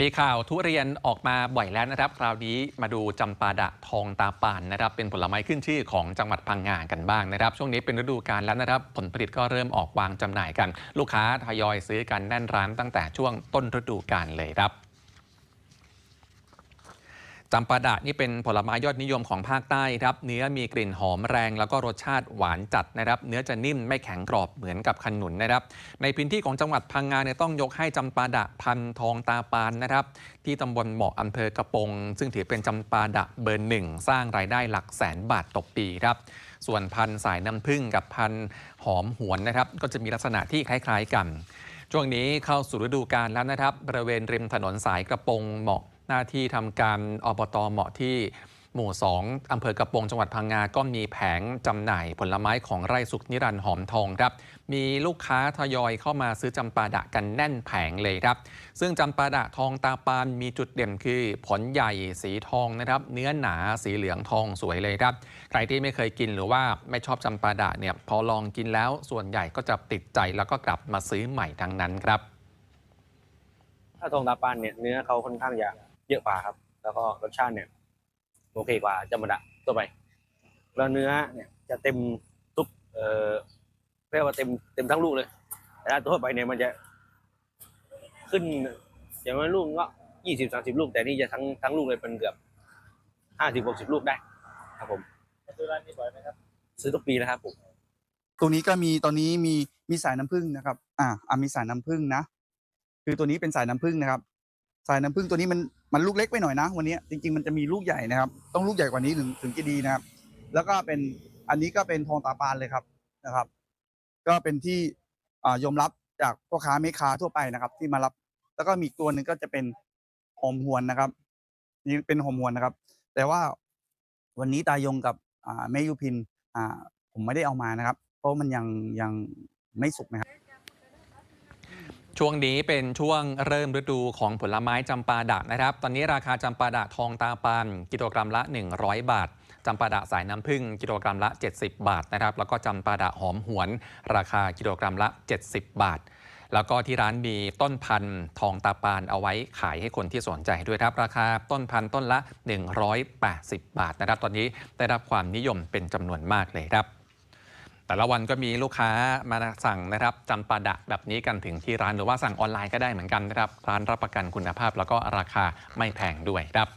มีข่าวทุเรียนออกมาบ่อยแล้วนะครับ คราวนี้มาดูจำปาดะทองตาป่านนะครับ เป็นผลไม้ขึ้นชื่อของจังหวัดพังงากันบ้างนะครับ ช่วงนี้เป็นฤดูกาลแล้วนะครับ ผลผลิตก็เริ่มออกวางจำหน่ายกัน ลูกค้าทยอยซื้อกันแน่นร้านตั้งแต่ช่วงต้นฤดูกาลเลยครับ จำปาดะนี่เป็นผลไม้ยอดนิยมของภาคใต้ครับ เนื้อมีกลิ่นหอมแรง แล้วก็รสชาติหวานจัดนะครับ เนื้อจะนิ่มไม่แข็งกรอบเหมือนกับขนุนนะครับ ในพื้นที่ของจังหวัดพังงาเนี่ยต้องยกให้จำปาดะพันธุ์ทองตาปานนะครับ ที่ตำบลเหมาะอำเภอกระปง ซึ่งถือเป็นจำปาดะเบอร์หนึ่งสร้างรายได้หลักแสนบาทต่อปีครับส่วนพันสายน้ำผึ้งกับพันหอมหวนนะครับ ก็จะมีลักษณะที่คล้าย ๆกัน ช่วงนี้เข้าสู่ฤดูกาลแล้วนะครับบริเวณริมถนนสายกระปงเหมาะ หน้าที่ทำการอบตเหมาะที่หมู่ 2 อำเภอกระโปงจังหวัดพังงา ก็มีแผงจำหน่ายผลไม้ของไร่สุขนิรันดร์หอมทองครับ มีลูกค้าทยอยเข้ามาซื้อจำปาดะกันแน่นแผงเลยครับ ซึ่งจำปาดะทองตาปานมีจุดเด่นคือผลใหญ่สีทองนะครับ เนื้อหนาสีเหลืองทองสวยเลยครับ ใครที่ไม่เคยกินหรือว่าไม่ชอบจำปาดะเนี่ยพอลองกินแล้วส่วนใหญ่ก็จะติดใจแล้วก็กลับมาซื้อใหม่ทั้งนั้นครับ ถ้าทองตาปานเนี่ยเนื้อเขาค่อนข้างจะ เยอะกว่าครับ แล้วก็รสชาติเนี่ยโอเคกว่าจำมดะตัวไปแล้วเนื้อเนี่ยจะเต็มทุกเอ่อเรียกว่าเต็มเต็มทั้งลูกเลยแต่ถ้าตัวไปเนี่ยมันจะขึ้นอย่างน้อยลูกก็ยี่สิบสามสิบลูก แต่นี่จะทั้งทั้งลูกเลยเป็นเกือบห้าสิบหกสิบลูกได้ ครับผมซื้อร้านนี้บ่อยไหมครับ ซื้อทุกปีนะครับผมตรงนี้ก็มีตอนนี้มีมีสายน้ำผึ้งนะครับ อ่าอ่ามีสายน้ำผึ้งนะ คือตัวนี้เป็นสายน้ำผึ้งนะครับ สายน้ำผึ้งตัวนี้มันมันลูกเล็กไปหน่อยนะ วันนี้จริง ๆ มันจะมีลูกใหญ่นะครับ ต้องลูกใหญ่กว่านี้ถึงถึงจะดีนะครับ แล้วก็เป็นอันนี้ก็เป็นทองตาปานเลยครับนะครับ ก็เป็นที่ยอมรับจากพ่อค้าแม่ค้าทั่วไปนะครับ ที่มารับ แล้วก็มีตัวหนึ่งก็จะเป็นหอมหวนนะครับ นี่เป็นหอมหวนนะครับ แต่ว่าวันนี้ตายงกับแม่ยุพินอ่าผมไม่ได้เอามานะครับ เพราะมันยังยังไม่สุกนะครับ ช่วงนี้เป็นช่วงเริ่มฤดูของผลไม้จำปาดะนะครับ ตอนนี้ราคาจำปาดะทองตาปานกิโลกรัมละ 100 บาทจำปาดะสายน้ำผึ้งกิโลกรัมละ 70 บาทนะครับ แล้วก็จำปาดะหอมหวน ราคากิโลกรัมละ 70 บาท แล้วก็ที่ร้านมีต้นพันธุ์ทองตาปานเอาไว้ขายให้คนที่สนใจด้วยครับ ราคาต้นพันธุ์ต้นละ 180 บาทนะครับ ตอนนี้ได้รับความนิยมเป็นจำนวนมากเลยครับ แต่ละวันก็มีลูกค้ามาสั่งนะครับจำปาดะแบบนี้กันถึงที่ร้านหรือว่าสั่งออนไลน์ก็ได้เหมือนกันนะครับร้านรับประกันคุณภาพ แล้วก็ราคาไม่แพงด้วยครับ